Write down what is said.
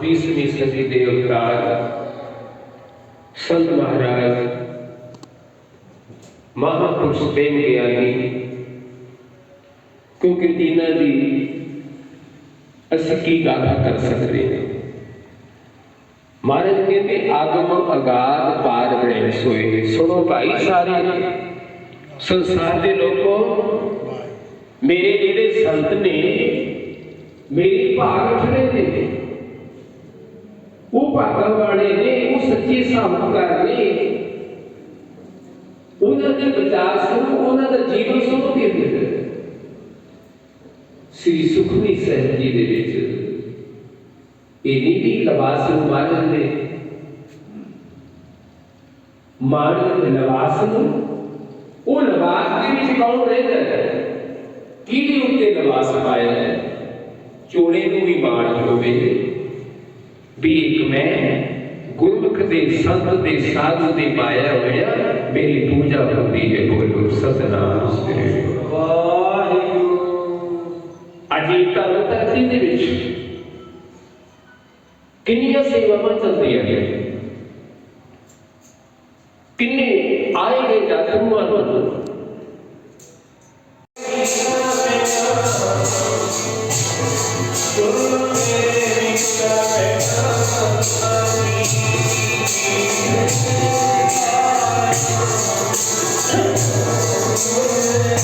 20ਵੀਂ ਸਦੀ ਦੇ ਅਵਤਾਰ ਸੰਤ ਮਹਾਰਾਜ, ਮਹਾਪੁਰਸ਼ ਪ੍ਰੇਮ ਗਿਆਨੀ ਕਿਉਂਕਿ ਤਿੰਨਾਂ ਦੀ ਅਸੀਂ ਕੀ ਗੱਲ ਕਰ ਸਕਦੇ ਹਾਂ ਮਹਾਰਾਜ ਕਹਿੰਦੇ, ਆਗਮ ਅਗਾਧ ਪਾਰ ਬਣੇ ਸੋਏ। ਸੁਣੋ ਭਾਈ, ਸਾਰੇ ਸੰਸਾਰ ਦੇ ਲੋਕੋ, ਮੇਰੇ ਜਿਹੜੇ ਸੰਤ ਨੇ ਮੇਰੀ ਭਾਗ ਠੜੇ ਨੇ। ਉਹ ਭਾਗਾਂ ਵਾਲੇ ਨੇ, ਉਹ ਸੱਚੇ ਸਾਹਮਣੇ ਨੇ। ਉਹਨਾਂ ਦੇ ਵਿਚਾਰ ਸੁਣੋ, ਉਹਨਾਂ ਦਾ ਜੀਵਨ ਸੁਣੋ ਕਿ ਸ੍ਰੀ ਸੁਖਮਨੀ ਸਾਹਿਬ ਜੀ ਦੇ ਵਿੱਚ ਇਹ ਨਹੀਂ ਵੀ ਲਵਾਸ ਨੂੰ ਮਾਰਨ ਦੇ ਮਾਰਨ ਦੇ ਲਵਾਸ ਨੂੰ, ਉਹ ਲਵਾਸ ਦੇ ਵਿੱਚ ਕੌਣ ਰਹਿੰਦਾ ਹੈ? ਕਿਹਦੇ ਉੱਤੇ ਲਵਾਸ ਪਾਇਆ ਹੈ? ਚੋਲੇ ਨੂੰ ਵੀ ਮਾਣ ਹੋਵੇ। ਵੀ ਇੱਕ ਮੈਂ ਗੁਰਮੁਖ ਦੇ ਸੰਤ ਦੇ ਸਾਧੂ ਦੇ ਪਾਇਆ ਹੋਇਆ, ਮੇਰੀ ਪੂਜਾ ਹੁੰਦੀ ਹੈ ਬੋਲੋ ਸਤਨਾਮ ਸ੍ਰੀ ਵਾਹਿਗੁਰੂ। ਅਜੀ ਤਨ ਧਰਤੀ ਦੇ ਵਿੱਚ ਕਿੰਨੀਆਂ ਸੇਵਾਵਾਂ ਚੱਲਦੀਆਂ ਨੇ? ਕਿੰਨੇ ਆਏ ਗਏ ਜਾਤਰੂਆਂ ਨੂੰ Deus.